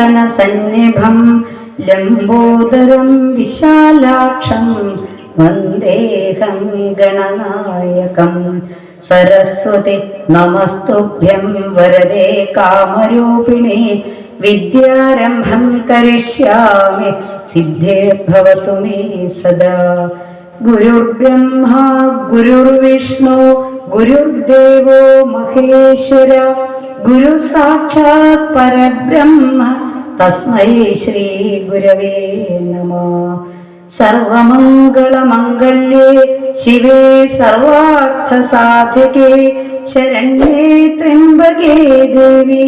നീലാഞ്ജന സന്നിഭം ലംബോദരം വിശാലാക്ഷം വന്ദേഹം ഗണനായകം. സരസ്വതി നമസ്തുഭ്യം വരദേ കാമരൂപിണി വിദ്യാരംഭം കരിഷ്യാമി സിദ്ധേർഭവതു മേ സദാ. ഗുരുബ്രഹ്മാ ഗുരുർവിഷ്ണു ഗുരുർദേവോ മഹേശ്വര ഗുരു സാക്ഷാത് പരബ്രഹ്മ തസ്മൈ ശ്രീ ഗുരവേ നമ. സർവമംഗളമംഗല്യേ ശിവേ സർവാർത്ഥസാധികേ ശരണ്യേ ത്രിമ്പകേ ദേവി.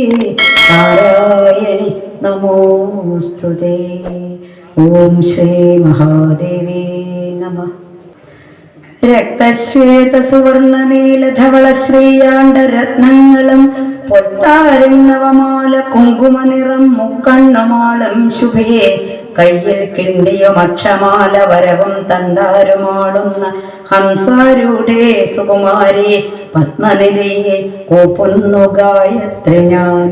നാരായണി നമോസ്തുതേ. ഓം ശ്രീ മഹാദേവി നമ. രക്തശ്വേത സുവർണ നീലധവള ശ്രീയാണ്ട രത്നങ്ങളും പൊത്താരം കുങ്കുമ കുങ്കുമനിറം മുക്കണ്ണമാളം ശുഭയെ കയ്യിൽ കിണ്ടിയും അക്ഷമാല വരവും തണ്ടാരുമാളുന്ന ഹംസാരൂടെ സുകുമാരി. പത്മനിലയെ കൂപ്പുന്നു ഗായത്രി ഞാൻ.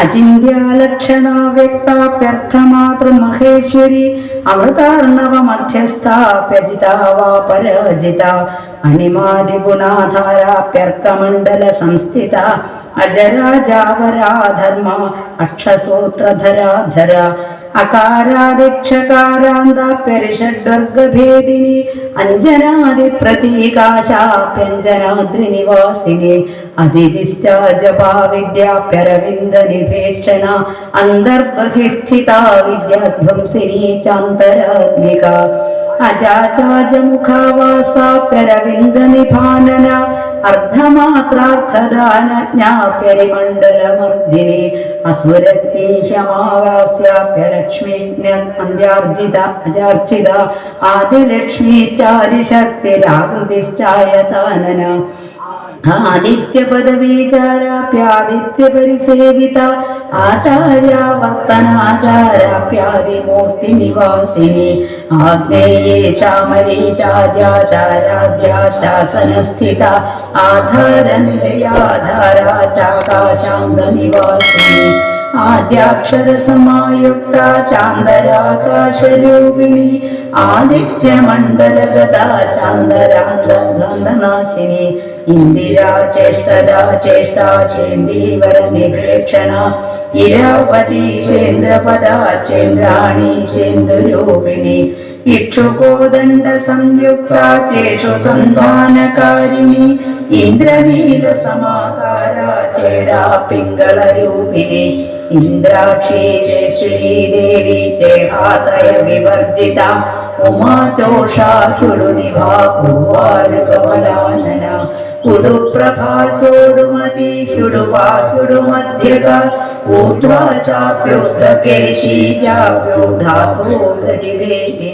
അചിന്യാലക്ഷണ വ്യക്താപ്യർത്ഥമാതൃ മഹേശ്വരി അമൃതാർണവ മധ്യസ്ഥാപ്യജിതാവാ പരാജിത അണിമാതിഗുണാധാരാപ്യർക്കമണ്ഡല സംസ്ഥിത അജരാജാവരാധർമ്മ അക്ഷസൂത്രധരാധര. അകാരാദിക്ഷകാരാന്താപ്യരിഷഡ്വർഗഭേദിനി അഞ്ജനാദി പ്രതീകാശാപ്യഞ്ജനാദ്രി നിവാസിനി അതിഥിശ്ചാജപാ വിദ്യാപ്യരവിന്ദ നിഭേക്ഷണ അന്തർബഹിസ്ഥിത വിദ്യാധ്വംസിനി ചാന്തരാത്മിക അജാചാജമുഖാവാസാപ്യരവിന്ദ നിഭാനന അർദ്ധമാത്രാർത്ഥദാന അന്ത്യാർജിത. അജാർച്ചിത ആദിലക്ഷ്മീശ്ചാരിശക്തിരാകൃതിശ്ചായതാനന. ആദിത്യപദവീചാരാപ്യാദിത്യപരിസേവിത. നിവാസിനി ആഗ്നേയേ ചാമരീചാദ്യാചാരാദ്യാശാസനസ്ഥിത ആധാരനിലയാധാരാ ചാകാശാന്ത നിവാസിനി ആദ്യാക്ഷരസമായുക്ത ചാന്തരാകാശരൂപിണി ആദിത്യമണ്ഡലഗതാ ചാന്തരാന്തനാശിനി ഇന്ദിരാ ചേഷ്ടദാ ചേഷ്ടാ ചേന്ദീവര നിവേക്ഷണ ഇരാവതി ചേന്ദ്രപദാ ചേന്ദ്രാണി ചേന്ദുരൂപിണി ഇക്ഷുകോദണ്ഡ സംയുക്ത ചേഷു സന്ധാനകാരിണി ഇന്ദ്രനീല സമാകാര ചേടാ പിങ്കള രൂപിണി. ഇന്ദ്രാക്ഷി ചേശ്വരീ ദേവി ചേഹാത്രയ വിവർജിത. उमाचोषासुरुनिभा भुवानकमलानना उडुप्रभा चोडुमती शुडुपाशुडुमध्यगा ऊर्ध्वा चाप्युद्धकेशी चाप्युधातोदधिवेदे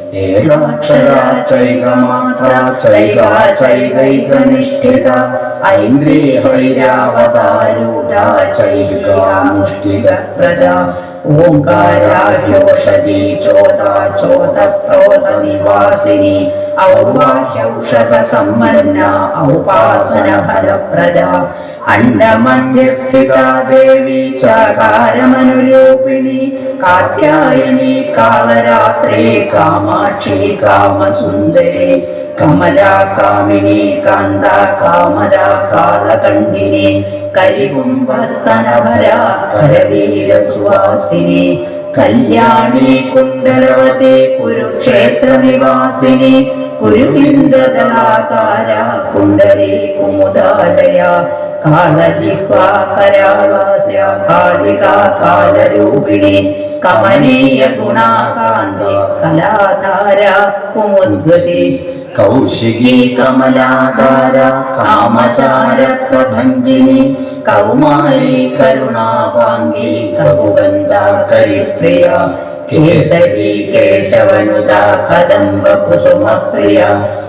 ఏకాక్షరా చైగమాత్రా చైగా చైగైక నిష్ఠిత ക്രോധ നിവാസിനി ഔവാഹ്യൗഷധ സമ്പന്ന ഔപാസന ഫലപ്രദ അണ്ഡമധ്യസ്ഥിത ദേവി ചകാരമനുരൂപിണി. കാത്യായനി കാളരാത്രേ കാമാക്ഷി കാമസുന്ദരി. കമലാ കാമിനി കാന്ത കാമദ കാളകണ്ഠിനി കരികുംഭസ്തനഭര കരവീരസ്വാസിനി കല്യാണി കുണ്ടലവതി കുരുക്ഷേത്ര നിവാസിനി കുരുവിന്ദദളാകാര കുണ്ടലി കുമുദാലയ കാളജിഹ്വാ കരാളാസ്യ കാളികാ കാലരൂപിണി കമനീയ ഗുണാകാന്തി കലാധാര കുമുദ്ഗതി കൗശികി കമലാകാര കാമചാര പ്രഭഞ്ജിനി കൗമാരി കരുണാപാംഗി കകുബന്ധ കരിപ്രിയ കേസരി കേശവനുത കദംബ കുസുമ പ്രിയ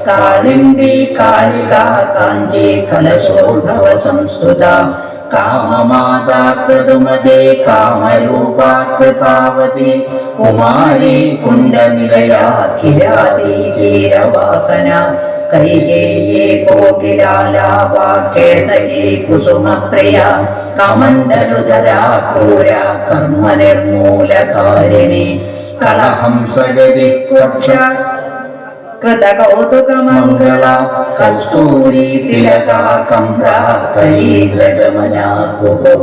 കാളിന്ദി കാളിക കാഞ്ചി കലശോഭവ സംസ്കൃത കാമമാതാ പ്രതുമതേ കാമരൂപ കൃപാവതി കുമാരി കുണ്ടനിലയ കിരാതി കീരവാസന കൈകേയേ കോകിലാലാവാക്കേതയേ കുസുമപ്രിയ കമണ്ഡലുധരാ ക്രൂര കർമ്മ നിർമൂലകാരിണി കളഹംസഗതി പക്ഷ കൃതകൗതുകമംഗള കസ്തൂരി തിലക കമ്ര കൈഗ്രഗമന കുഹു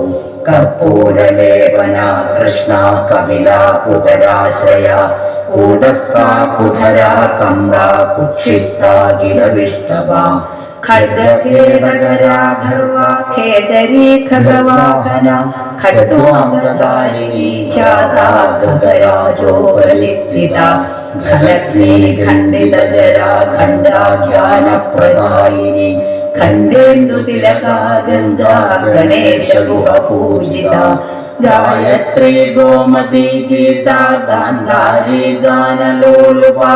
കർപ്പൂരലേപന കൃഷ്ണ കപില കുഹരാശ്രയ കൂടസ്ഥ കുധര കമ്ര കുക്ഷിസ്ഥാഖില खड्गकेडगराधर्वा खेचरी खगवाहना खड्गामृतारिणी ख्यातागतया जोपरिस्थिता खलत्वी खण्डितजरा गंगा गणेश गुह पूजिता गायत्री गोमती गीता गान्धारी गानलोलुपा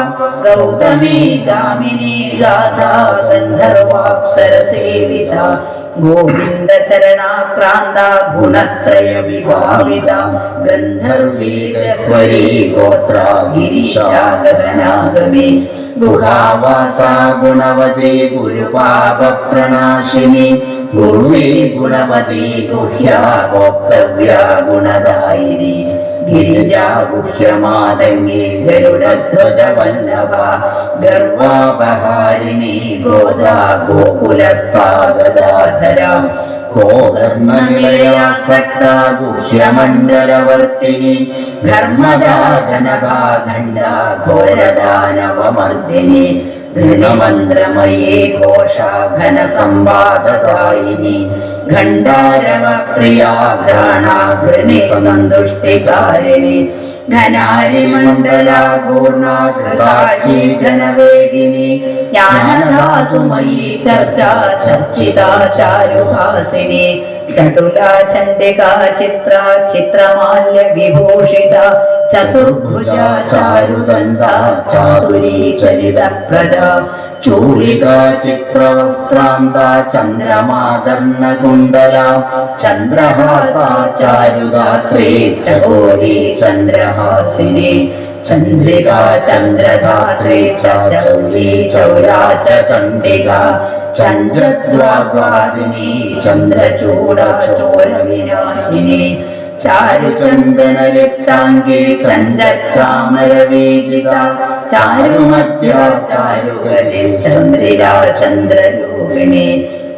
गौतमी गामिनी गाधा गन्धर्वाप्सरसेविता गोविन्दचरणाक्रान्ता गुणत्रयविभाविता गन्धर्वीरश्वरी गोत्रा गिरिशागमे गुहावासा गुणवदे गुरुपापप्रणाशिनी ഗുണമതേ ഗുരുവി ഗുണവതി ഗുഹ്യാ ഗോപ്തവ്യ ഗുണദായിനി ഗിരിജാ ഗുഹ്യമാതംഗി ഗരുഡധ്വജ വല്ലഭ ഗർവാപഹാരിണി ഗോദാ ഗോകുലസ്ഥാഗദാധര ഗോകർണനിലയാസക്ത ഗുഹ്യമണ്ഡലവർത്തിനി ധർമ്മദാ ധനദാ ഖണ്ഡ ഘോരദാനവമർദിനി ഘൃണമന്ത്രമയേ പ്രിയാ ഘ്രാണാഘൃണി സന്തുഷ്ടികാരിണി ഘനാരിമണ്ഡലാപൂർണാഘൃതാചി ഘനവേദിനി ജ്ഞാനധാതുമയീ ചർച്ചാ ചർച്ചിതാ ചാരുഹാസിനി ചടുലാ ചണ്ഡികാ ചിത്ര ചിത്രമാല്യ വിഭൂഷിത ചതുർഭുജാ ചാരുദന്ത ചാതുരീ ചരിത പ്രജ ചൂളികാ ചിത്രവസ്ത്രാന്ത ചന്ദ്രമാകർണകുണ്ടല ചന്ദ്രഹാസ ചാരുദാത്രേ ചകോരി ചന്ദ്രഹാസിനി ചന്ദ്രിക ചന്ദ്രധാത്രേ ചൗരി ചൗരാ ചണ്ഡിക. ചന്ദ്രദ്വാദിനി ചന്ദ്രചൂട ചോര വിനാശിനി ചാരുചന്ദനലിപ്താംഗി ചന്ദ്രചാമരവീജിത ചാരുമധ്യ ചാരുകളിൽ ചന്ദ്രിരാ ചന്ദ്രരൂപിണി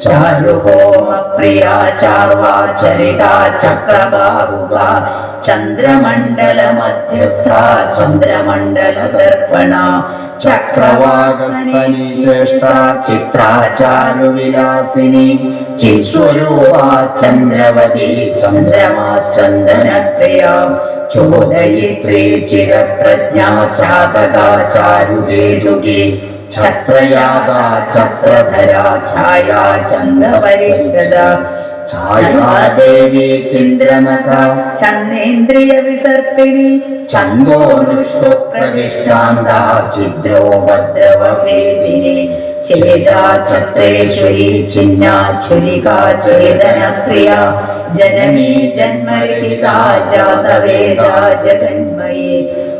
ചാരുഹോമ പ്രിയാ ചാർവാചരിതാ ചക്രബാഹുക ചന്ദ്രമണ്ഡല മധ്യസ്ഥ ചന്ദ്രമണ്ഡല ദർപ്പണ ചക്രവാകസ്തനി ചേഷ്ട ചിത്രാചാരുവിലാസിനി ചിസ്വരൂപ ചന്ദ്രവതി चिरप्रज्ञा പ്രിയ ചോദയിത്രീ ഛത്രയാഗാ ചക്രധരാ ഛായാ ചന്ദ്രപരിച്ഛദ ഛായാദേവി ചിന്ദ്രനക ചന്ദേന്ദ്രിയ വിസർപ്പിണി. ചന്ദോനുഷ്ഠോ പ്രതിഷ്ഠാന്ത ഛിദ്രോ ഭദ്രവഭേദിനി. ചേതാ ചത്രേശ്വരി ചിഹ്നാച്ഛുരികാ ചേതന പ്രിയ ജനനീ ജന്മരഹിത ജാതവേദ ജഗന്മയേ.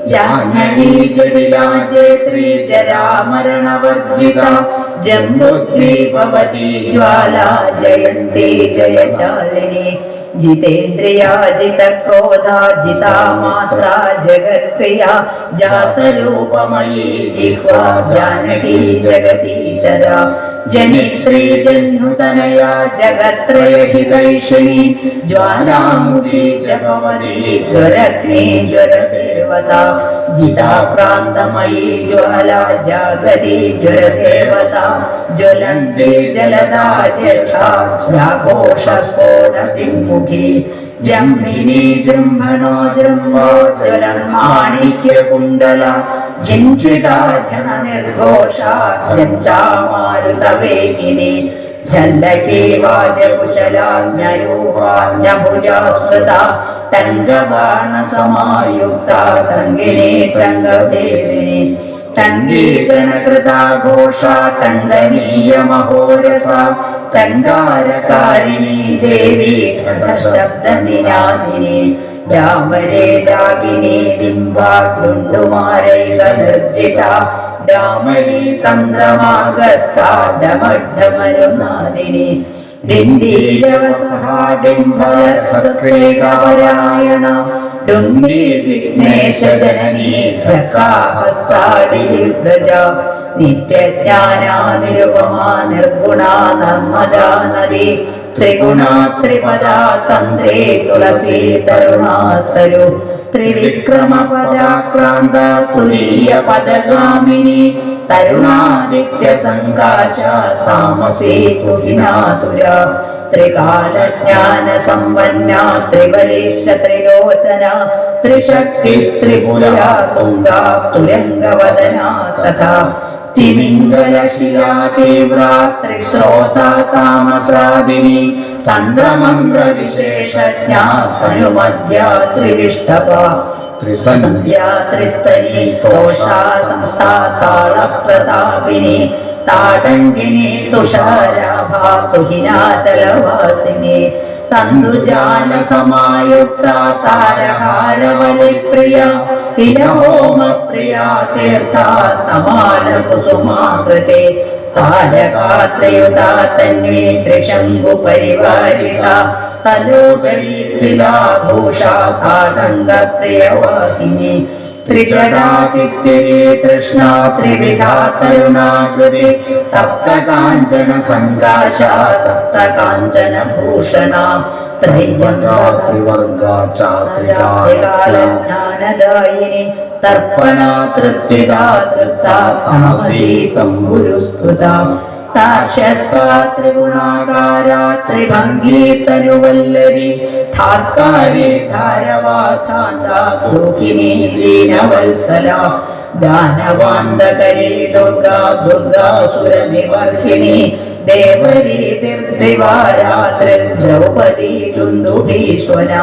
जाह्नवी जडिलाजेत्री जरामरणवर्जिता। जन्मोत्री भवती ज्वाला जयंती जयशालिनी। जितेन्द्रिया जितक्रोधा जिता मात्रा जगत्प्रिया। जातरूपमयी जिह्वा जानकी जगती चरा जनित्री जह्नुतनया जगत्रय हि वैषणी ज्वालामुरे ज्वरग्ने ज्वरदेवता ्रान्तमयी ज्वला जागली ज्वलदेवता ज्वलन्घोषस्थो नम्बिनी जम्भणो जम्बा ज्वलन् माणिक्यकुण्डला जिञ्चिता जननिर्घोषा निर्घोषाख्यञ्चामारुतवेगिनी തങ്കബാണ സമായുക്ത തങ്കിനി തങ്കഭേദിനി. തങ്കീകണകൃതാഘോഷ തങ്കനീയ മഹോരസ തങ്കാരകാരിണി ദേവി ശബ്ദനിരാദിനി രാമരേ രാഗിനി ഡിംബാണ്ടുമാരൈക നിർജിത രാമരീ തന്ത്രമാർഗസ്ഥാഡമഡമരുനാദിനി ഡിംബീരവസഹാഡിംബരസത്വേകപരായണ ഡുംബി വിഘ്നേശ ജനനീ ധക്കാഹസ്താടിലി പ്രജ നിത്യജ്ഞാനാനിരുപമാ നിർഗുണാ നർമ്മദാ നദി ത്രിഗുണ ത്രിപദാ തന്ത്രേ തുളസീ തരുണാതരു ത്രിവിക്രമ പദാക്രാന്ത തുരീയ പദഗാമിനി തരുണാദിത്യ സങ്കാശ താമസേ തുഹിനാതുര ത്രികാലജ്ഞാന സമ്പന്ന ത്രിബലിച്ച ത്രിലോചന ത്രിശക്തി സ്ത്രിപുരാ തുംഗാ तामसादिनी തഥാ തിമിംഗലശിലാ തീവ്രാ ത്രിശ്രോതാ താമസാദിനി തന്ത്രമന്ത്ര വിശേഷജ്ഞ കനുമധ്യ ത്രിവിഷ്ടപ ത്രിസന്ധ്യാ ത്രിസ്തനി തോഷാ സംസ്ഥാ താളപ്രതാപിനി താടങ്കിനി തുഷാരാഭാ തുഹിനാചലവാസിനി തന്തുജാല സമായുക്ത താരഹാരവലിപ്രിയ തിരഹോമ പ്രിയ തീർത്ഥ തമാല കുസുമാകൃതി താരകാത്രയുത തന്വേ ത്രിശങ്കു പരിവാരിത തലോകരീതിലാഭൂഷ താടങ്ക त्रिजटादित्यये कृष्णा त्रिविधा करुणाकृति तप्तकाञ्चनसङ्काशा तप्तकाञ्चनभूषणा त्रिवदा त्रिवर्गा चात्रिकायज्ञानदायिनि तर्पणा तृप्तिदा तृप्ता तमसी तम्बुरुस्तुता ത്രിഗുണാകാര ത്രിഭംഗീ തനുവല്ലരി ധാർക്കാരി ധാരവാഥാന്ത ദീനവത്സല. ദാനവാന്തകരി ദുർഗാ ദുർഗാസുര നിവർഹിണി ദേവരീ ദീർഘിവാരാത്രി ദ്രൗപദി ദുന്ദുഭീശ്വന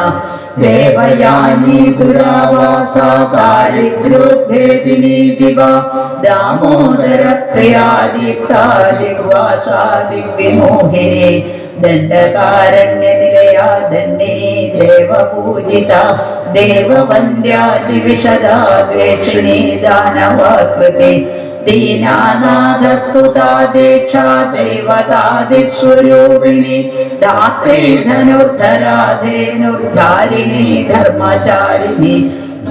ദേവയാനി ദുരാവാസ ദാരിദ്ര്യോദ്ധേദിനി ദിവ ദാമോദര പ്രിയാദിക്താ ദിഗ്വാസാ ദിഗ്വിമോഹിനി ദണ്ഡകാരണ്യനിലയാ ദണ്ഡിനി ദേവപൂജിത. ദേവവന്ദ്യാദിവിശദാ ദ്വേഷിണി ദാനവാകൃതി. ദീനാനാഥസ്തുതാ ദീക്ഷാ ദൈവതാദിസ്വരൂപിണി. രാത്രി ധനുർധരാധേനുർധാരിണി ധർമ്മചാരിണി.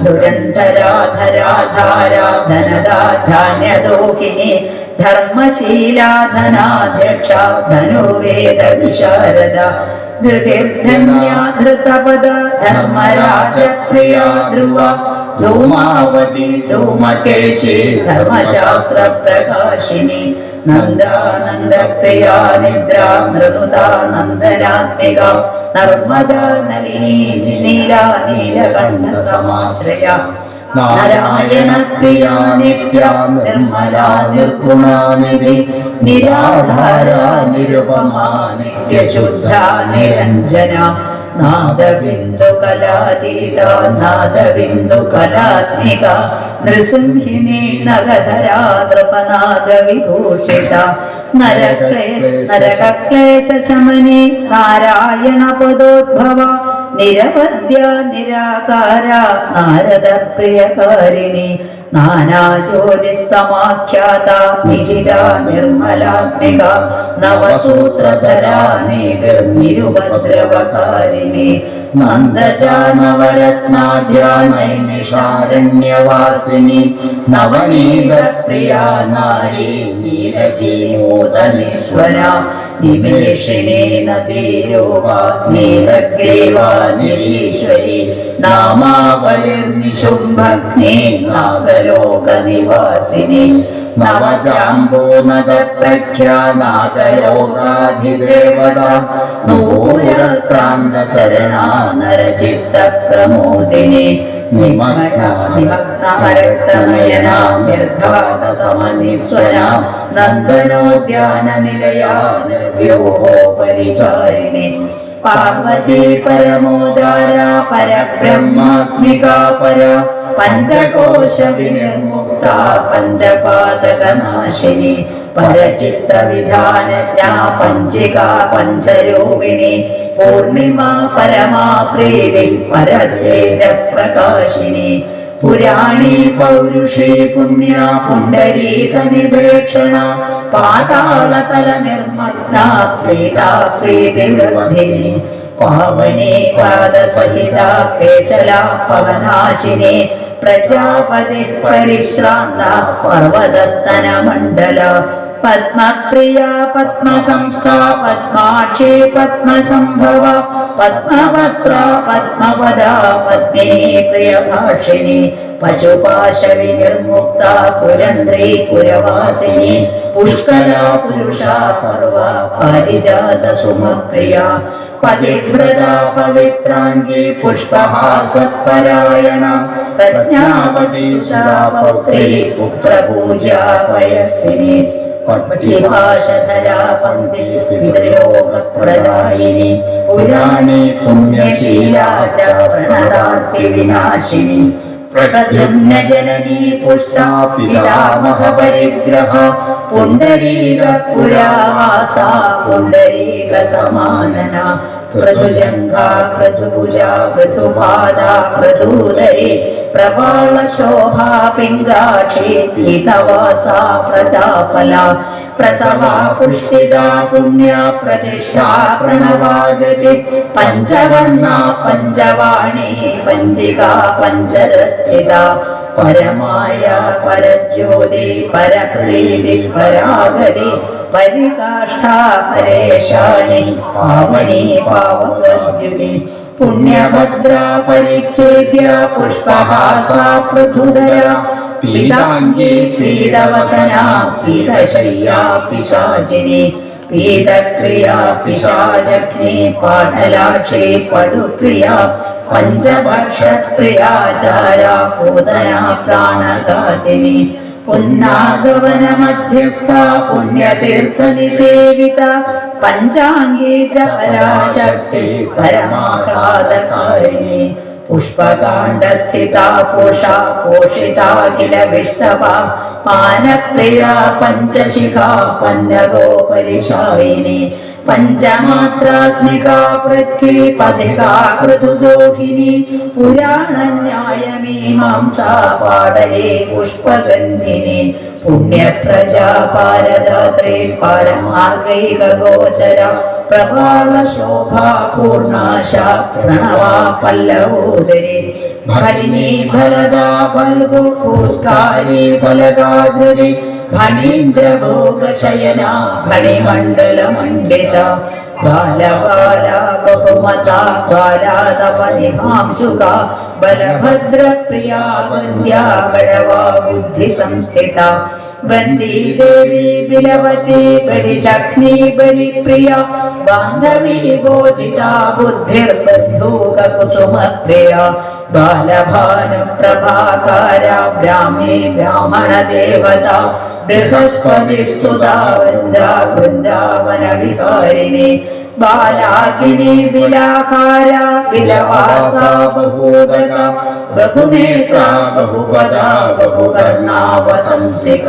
ധുരന്തരാധരാധാരാധനദാധാന്യദോഹിനി ധർമ്മശീലാധനാധ്യക്ഷ ധനുർവേദ വിശാരദ ധൃതിർധന്യാധൃതപദ ധർമ്മരാജപ്രിയാ ധ്രുവ. ധൂമാവതി ധൂമകേശി ധർമ്മശാസ്ത്ര പ്രകാശിനി. നന്ദാനന്ദ പ്രിയാ നിദ്രാ മൃദുതാ നന്ദനാത്മിക. നർമ്മദ നളിനി നീലാ നീലകണ്ഠ സമാശ്രയ. നാരായണ പ്രിയ നിത്യ നിർമ്മല നിർഗുണാനിധി. നിരാധാര നിരുപമാ നിത്യശുദ്ധ നിരഞ്ജന. नादबिन्दुकलातीता नादबिन्दुकलात्मिका नृसिंहिनी नरधरा नृपनादविभूषिता नरक्लेशसमने नारायणपदोद्भवा निरवद्या निराकारा नारदप्रियकारिणी ശമനി നാരായണ പദോദ്ഭവ നിരവധ്യ നിരാകാര നാരദ പ്രിയകാരിണി നാനാജ്യോതി സമാഖ്യാത നിഹിത നിർമ്മലാത്മിക നവസൂത്രധരാ നിരുപദ്രവകാരിണി. നന്ദജാനവരത്നാഢ്യാനൈമിഷാരണ്യവാസിനി നവനീത പ്രിയാ നാരി നീരജീമോദനിസ്വര നിമേഷിണി നീലഗ്രീവാ നിരീശ്വരി നാമാവലിർനിശുംഭഗ്നി നാഗലോക നിവാസിനി നവജാംബോനദ പ്രഖ്യാനാഗലോകാധിദേവത നൂപുരക്രാന്ത ചരണാ നരചിത്ത പ്രമോദിനി സമനിസ്വരാ നന്ദനോദ്യാന നിലയാ നിർവ്യൂഹോ പരിചാരിണി പാർവതി പരമോദാര പരബ്രഹ്മാത്മികാ പര പഞ്ചകോശ വിനിർമുക്ത പഞ്ചപാതകനാശിനി പരചിത്ത വിധാനജ്ഞ പഞ്ചിക പഞ്ചരൂപിണി പൂർണിമ പരമാ പ്രീതി പരതേജ പ്രകാശിനി പുരാണി പൗരുഷി പുണ്യ പുണ്ടരീക നിപേക്ഷണ പാതാളതല നിർമ്മഗ്ന പ്രീതാ പ്രീതിവൃദ്ധിനി പാവനി പാദസഹിത കേശല പവനാശിനി പ്രജാപതി पद्मप्रिया पद्मसंस्था पद्माशी पद्मसम्भव पद्मवक्त्रा पद्मवदा पद्मिनी प्रियभाषिणि पशुपाशविनिर्मुक्ता पुरन्द्रे पुरवासिनी पुष्करा पुरुषा पर्वा परिजात पतिव्रता पवित्राङ्गी पवित्रा प्रज्ञावती सुरा प्रज्ञापदेशात्री पुत्रपूजा पयस्विनी പ്രജ്ഞാവതി പുരാണേ പുത്രപൂജ പയസ്സിനി പട്ടിഭാഷധരാ പന്തി പിതൃലോകപ്രദായിനി പുരാണി പുണ്യശീലാ ച പ്രണതാർത്തി വിനാശിനി പ്രദ്യുമ്നജനനീ പുഷ്ടാ പിതാമഹ പരിഗ്രഹ പുണ്ടരീക പുരാവാസ പുണ്ടരീക സമാനന पृथुजङ्घा पृथुभुजा पृथुपादा प्रदूदये प्रवालशोभा पिङ्गाक्षी पीतवासा प्रतापला प्रसवा पुष्टिदा पुण्या प्रतिष्ठा प्रणवागति पञ्चवर्णा पञ्चवाणी पञ्चिका पञ्चद्रस्थिता പരമായ പരജ്യോതി പരപ്രീതി പരാഗതി പരികാഷ്ഠാ പരേശാനി പാവനി പാവദ്യുതി പുണ്യഭദ്ര പരിച്ഛേദ്യ പുഷ്പഹാസാ പൃഥുദയ പീതാംഗി പീതവസന പീതശയ്യാ പിശാചിനി. പീതക്രിയാ പിശാചഗ്നി പാഠലാക്ഷി പടുക്രിയ പഞ്ചഭക്ഷപ്രിയാചാര പൂതന പ്രാണഘാതിനി പുന്നാഗവന മധ്യസ്ഥ പുണ്യതീർത്ഥ നിഷേവിത പഞ്ചാംഗീ ജപരാശക്തി പരമാഘാതകാരിണി പുഷ്പകാണ്ഡസ്ഥിതാ പോഷാ പോഷിതാ കില വിഷ്ടവ മാനപ്രിയ പഞ്ചശിഖാ പന്നഗോപരിശായിനി പഞ്ചമാത്രാത്മിക പൃഥ്വി പതികാ കൃതുദോഹിനി പുരാണന്യായമീമാംസാ പാടലേ പുഷ്പഗന്ധിനി പുണ്യപ്രജാ പാരദാത്രി പരമാർഗൈക ഗോചര പ്രഭാള ശോഭാ പൂർണാശ പ്രണവാ പല്ലവോദരി ഭരിണി ഫലദാ ഫൽഗു പൂർക്കാരി ഫലഗാധുരി ഫണീന്ദ്രഭോഗശയന ഫണിമണ്ഡലമണ്ഡിത ബാലബാല ബഹുമത ബാലാതപതിമാംസുക वंदे देवी बिलवती बड़ी लक्ष्मी, बड़ी प्रिया, बांधवी, बोधिता बुद्धिर्बंधूक कुसुम प्रिया बाल भान प्रभाकार ब्राह्मी, ब्राह्मण देवता, बृहस्पति, स्तुता, वृंदा, वृंदावन, विहारिणी ബിലാഹാര ബിലവാസ ബഹൂദക ബഹുനേത്ര ബഹുപദ ബഹുകർണാവതംസിക.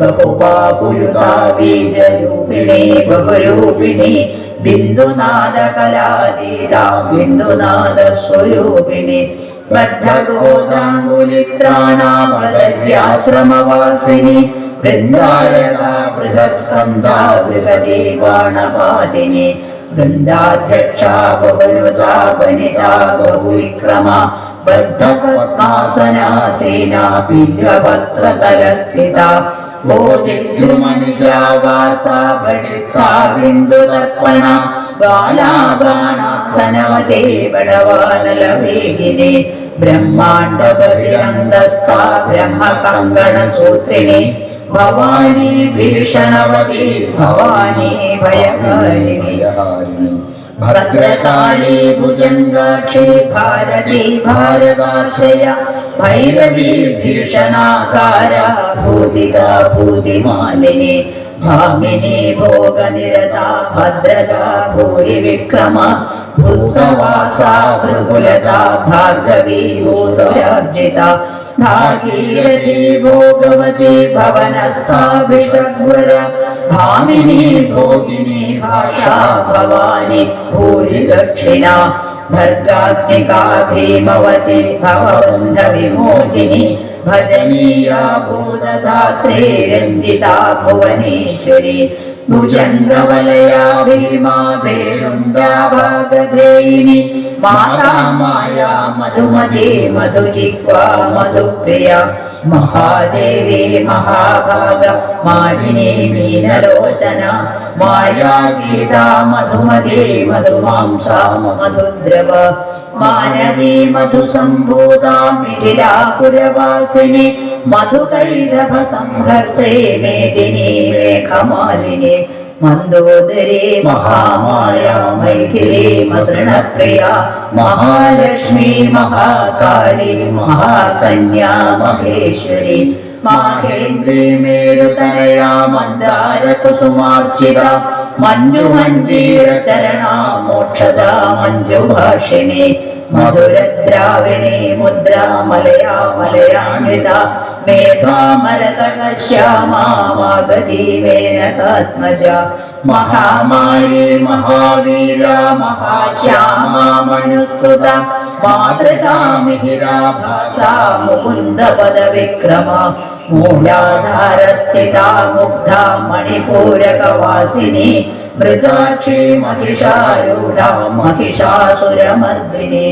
ബഹുബാഹുയുത ബീജരൂപിണി ബഹുരൂപിണി ബിന്ദുനാദ കലാതീത ബിന്ദുനാദ വൃന്ദായക ബൃഹത്സ്കന്ധ ബൃഹദീ ബാണപാതിനി വൃന്ദാധ്യക്ഷ ബഹുരുത വനിത ബഹുവിക്രമ ബദ്ധപത്മാസനാസീന പില്വപത്രതലസ്ഥിത ബോധിദ്രുമനുജാവാസാ ബടിസ്ഥാ ബിന്ദുതർപ്പണ ബാലാബാണാസനവതേ ബടവാനല ബ്രഹ്മാണ്ഡ ബഹിരന്തസ്ഥാ ബ്രഹ്മ കങ്കണ സൂത്രിണി ഭവാനി ഭീഷണവതി ഭവാനി ഭയഹാരിണി ഭദ്രകാളി ഭുജംഗാക്ഷി ഭാരതി ഭാരതാശയ ഭൈരവി ഭീഷണാകാര ഭൂതിക ഭൂതിമാലിനി. ഭാമിനി ഭോഗനിരത ഭദ്രത ഭൂരി വിക്രമ ഭൂതവാസ ഭൃഗുലത ഭാർഗവി ഭൂസുരാർജിത ഭാഗീരഥി ഭോഗവതി ഭവനസ്ഥാഭിഷഗ്വര ഭാമിനി ഭോഗിനി ഭാഷാ ഭവാനി ഭൂരി ദക്ഷിണ ഭർഗാത്മിക ഭീമവതി ഭവബന്ധ വിമോചിനി രഞ്ജിതാ ഭുവനേശ്വരി ഭുജംഗവലയാ ഭീമാ പേരുണ്ടാ ഭാഗധേയിനി മാതാ മായാ മധുമതി മധുജിഹ്വാ മധുപ്രിയ മഹാദേവി മഹാഭാഗ മാലിനി മീനലോചന മായാ ഗീതാ മധുമതി മധുമാംസ മധുദ്രവ മാനവീ മധുസംഭൂതാ മിഥിലാപുരവാസിനി മധുകൈതഭ സംഹർത്തേ മേദിനി മേഘമാലിനി മന്ദോദരി മഹാമായ മൈഥിലി മസൃണപ്രിയ മഹാലക്ഷ്മി മഹാകാളി മഹാകന്യാ മഹേശ്വരി മാഹേന്ദ്രി മേരുതനയാ മന്ദാര കുസുമാർച്ചിത മഞ്ജു മഞ്ജീര ചരണ മോക്ഷദ മഞ്ജു मधुरद्राविणी मुद्रा मलया मलयान्विता मेधामलतः श्यामा मागधीमेनकात्मजा महामाये महावीरा महाश्यामा मनुस्तुता। मातृता मिहिराभासा मुकुन्दपदविक्रमा मूलाधारस्थिता मुग्धा मणिपूरकवासिनी। മൃഗാക്ഷി മഹിഷാരൂഢ മഹിഷാസുരമർദിനി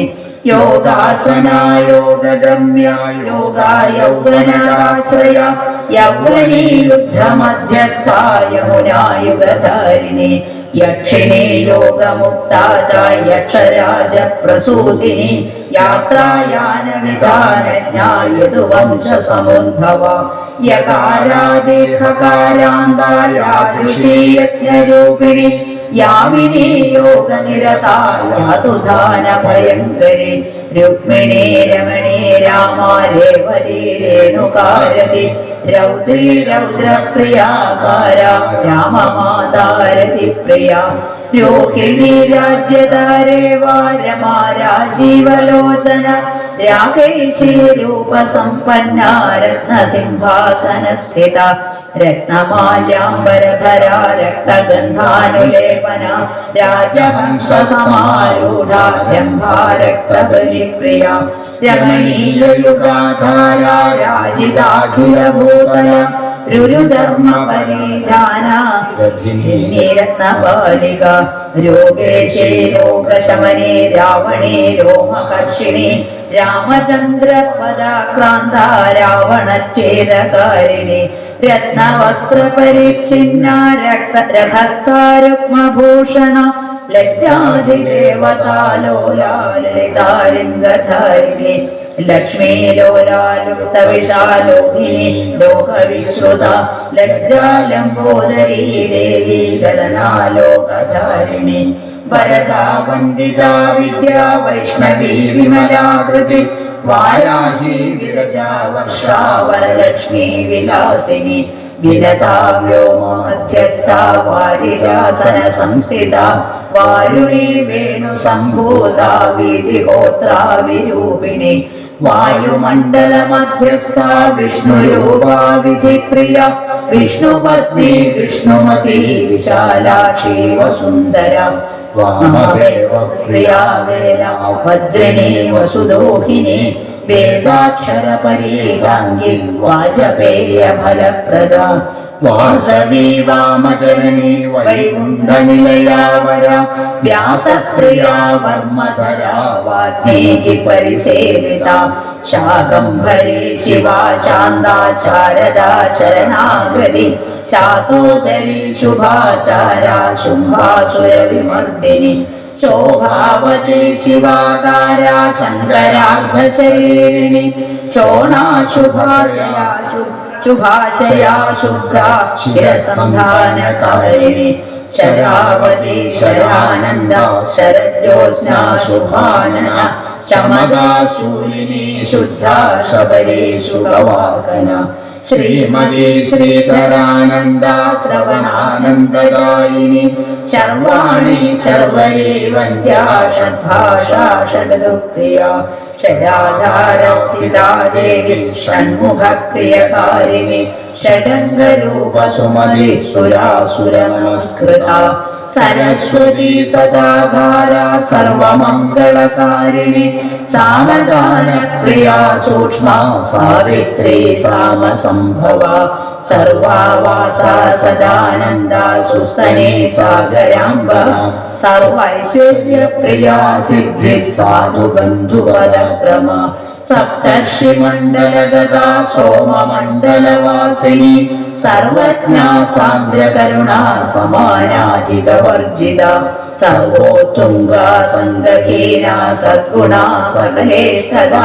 യോഗാസന യോഗഗമ്യ യോഗായൗവനാശ്രയ യൗവനീ യുദ്ധമധ്യസ്ഥ യമുനായുഗധാരിണി യക്ഷിണി യോഗമുക്ത യക്ഷരാജ പ്രസൂതിനി യാത്രായാന വിധാനജ്ഞായതുവംശ സമുദ്ഭവ യകാരാദിഘകാരാന്തായാജുഷീയജ്ഞരൂപിണി യാമിനി യോഗനിരതായാതുധാന ഭയങ്കരി രുക്മിണി രമണി രാമ രേവതി രേണുകാരതി രൗദ്രി രൗദ്രപ്രിയാകാര രാമമാതാരതി പ്രിയ. രോഹിണി രാജ്യതാരേ വാരമാരാജീവലോചന രാകേശി രൂപസമ്പന്ന. രത്നസിംഹാസന സ്ഥിത രത്നമാല്യാംബരധര രക്തഗന്ധാനുലേപന രാജഹംസ സമാരൂഢ രംഭാരക്തബലിപ്രിയ രമണീയയുഗാധാര രാജിതാഖില ഭൂതല രുരുധർമ്മ പരിധാന രത്നപാലിക രോഗേശേ രോഗശമനെ രാവണേ രോമഹർഷിണി രാമചന്ദ്ര പദാക്രാന്ത രാവണച്ഛേദകാരിണി രത്നവസ്ത്ര പരിച്ഛിന്ന രക്ത രഥസ്ഥാരുക്മഭൂഷണ ലജ്ജാതിദേവതാലോലാലിതാലിംഗധാരിണി ലക്ഷ്മീ ലോലാലുപ്ത വിശാലോഹിനി ലോകവിശ്രുത ലജ്ജാലംബോദരീ ദേവി ഗലനാലോകധാരിണി वरदा वन्दिता विद्या वैष्णवी विमलाकृति वाराही विरजा वर्षा वरलक्ष्मी विलासिनी विदता व्योमध्यस्था वारिजासन संस्थिता वायुरी वेणुसम्भूता विधिहोत्रा विरूपिणी वायुमण्डलमध्यस्था विष्णुयोगा विधिप्रिया विष्णुपत्नी विष्णुमती विशालाक्षी वसुन्दरा വിഷ്ണുമതി വിശാലാക്ഷി വസുന്ധര വാമദേവ പ്രിയാ വേല ഭദ്രിണി വസുദോഹിനി വേദാക്ഷര പരീതാംഗി വാജപേയ ഫലപ്രദ വാസവി വാമജനനി വൈകുണ്ഠനിലയാവര വ്യാസപ്രിയാ വർമ്മധരാ വാത്മീകി शातोदरी शुभाचारा शुम्भासुरविमर्दिनी। शोभावती शिवाकारा शङ्करार्धशरीरिणि। शोणाशुभाशया शुभाशया शुभ्रा क्षीरसन्धानकारिणि। शरावती शरानन्द शरज्योत्स्ना शुभानना। शमगा शूलिनी शुद्धा शबरी शुभवाकना ശ്രീമതി ശ്രീധരാനന്ദ ശ്രവണാനന്ദദായിനി സർവാണി സർവരി വന്ദ്യാ ഷഡ്ഭാഷാ ഷഡദുപ്രിയ ഷഡാധാരസ്ഥിതാ ദേവി ഷൺമുഖ പ്രിയകാരിണി ഷഡംഗരൂപ സുമതി സുരാസുര നമസ്കൃത സരസ്വതി സദാധാര സർവമംഗളകാരിണി. സാമദാന പ്രിയ സൂക്ഷ്മ സാവിത്രി സാമസംഭവ. സർവാവാസ സദാനന്ദ സുസ്തനേ സാഗരാംബ. സർവൈശ്വര്യ പ്രിയ सप्तर्षिमण्डलगदा सोममण्डलवासिनी सर्वज्ञा सान्द्रकरुणा समानाधिकवर्जिता सर्वोत्तुङ्गा सङ्गहीना सद्गुणा सकलेष्टदा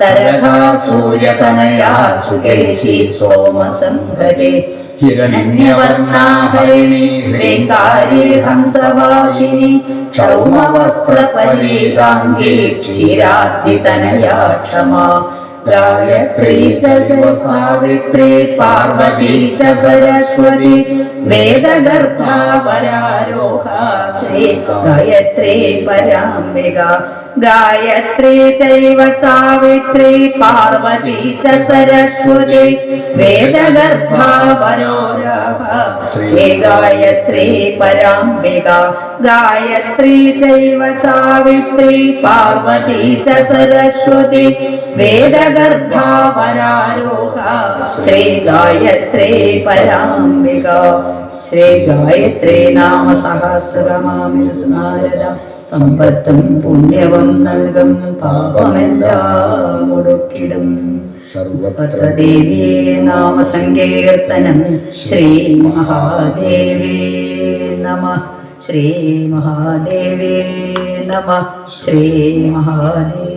सर्वदा सूर्यतनया सुकेशी सोमसङ्गते സദ്ഗുണ സകലേഷ്ടത സരകാ സൂര്യതനയാ സുകേശി സോമസംഗതി ഹിരണ്യവർണാഹരിണി ഹ്രീങ്കാരി ഹംസവാഹിനി ക്ഷൗമവസ്ത്രപരീതാംഗി ക്ഷീരാബ്ദിതനയാ ക്ഷമാ ഗായത്രീ ച സാവിത്രി പാർവതി ച സരസ്വതി വേദഗർഭാവരാരോഹ ശ്രീ ഗായത്രീ പരാംബിക ഗായത്രീ ചൈവ സാവിത്രി പാർവതി ച സരസ്വതി വേദഗർഭാവരോരഹ ശ്രീ ഗായത്രീ പരാംബിക ഗായത്രീ ചൈവ സാവിത്രി പാർവതി ച സരസ്വതി വേദഗർഭാവരാരോഹ സമ്പത്തും പുണ്യവും നൽകും. പാപമെല്ലാം മുടുക്കിടും സർവത്ര നാമസങ്കീർത്തനം ശ്രീ മഹാദേവി നമ. ശ്രീ മഹാദേവി നമ. ശ്രീ മഹാദേവേ